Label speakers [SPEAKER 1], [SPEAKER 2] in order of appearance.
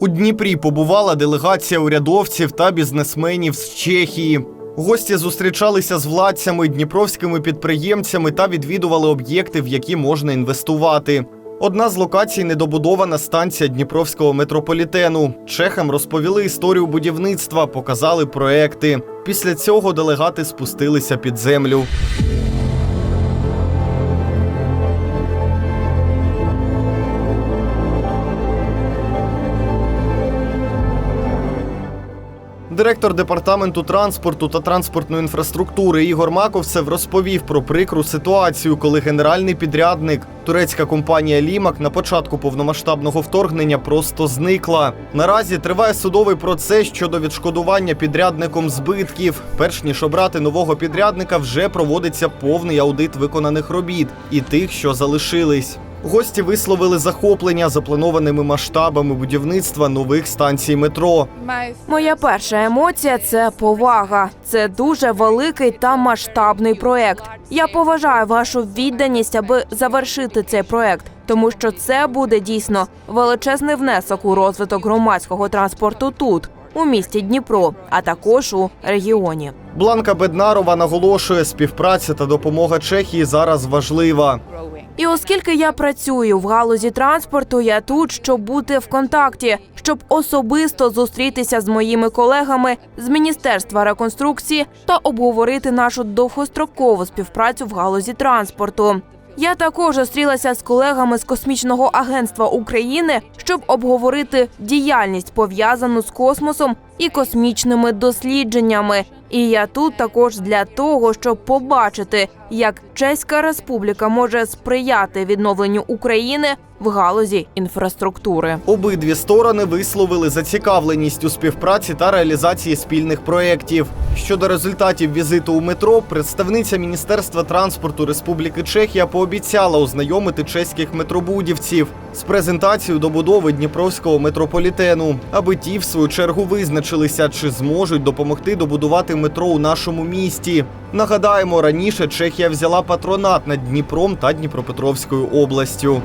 [SPEAKER 1] У Дніпрі побувала делегація урядовців та бізнесменів з Чехії. Гості зустрічалися з владцями, дніпровськими підприємцями та відвідували об'єкти, в які можна інвестувати. Одна з локацій недобудована станція Дніпровського метрополітену. Чехам розповіли історію будівництва, показали проекти. Після цього делегати спустилися під землю. Директор департаменту транспорту та транспортної інфраструктури Ігор Маковцев розповів про прикру ситуацію, коли генеральний підрядник, турецька компанія Лімак, на початку повномасштабного вторгнення просто зникла. Наразі триває судовий процес щодо відшкодування підрядником збитків. Перш ніж обрати нового підрядника, вже проводиться повний аудит виконаних робіт і тих, що залишились. Гості висловили захоплення запланованими масштабами будівництва нових станцій метро.
[SPEAKER 2] Моя перша емоція це повага. Це дуже великий та масштабний проект. Я поважаю вашу відданість, аби завершити цей проект, тому що це буде дійсно величезний внесок у розвиток громадського транспорту тут, у місті Дніпро, а також у регіоні.
[SPEAKER 1] Бланка Беднарова наголошує, співпраця та допомога Чехії зараз важлива.
[SPEAKER 2] І оскільки я працюю в галузі транспорту, я тут, щоб бути в контакті, щоб особисто зустрітися з моїми колегами з міністерства реконструкції та обговорити нашу довгострокову співпрацю в галузі транспорту. Я також зустрілася з колегами з космічного агентства України, щоб обговорити діяльність пов'язану з космосом і космічними дослідженнями. І я тут також для того, щоб побачити, як Чеська Республіка може сприяти відновленню України в галузі інфраструктури.
[SPEAKER 1] Обидві сторони висловили зацікавленість у співпраці та реалізації спільних проєктів. Щодо результатів візиту у метро, представниця Міністерства транспорту Республіки Чехія пообіцяла ознайомити чеських метробудівців з презентацією добудови Дніпровського метрополітену, аби ті, в свою чергу, визначилися, чи зможуть допомогти добудувати метро у нашому місті. Нагадаємо, раніше Чехія взяла патронат над Дніпром та Дніпропетровською областю.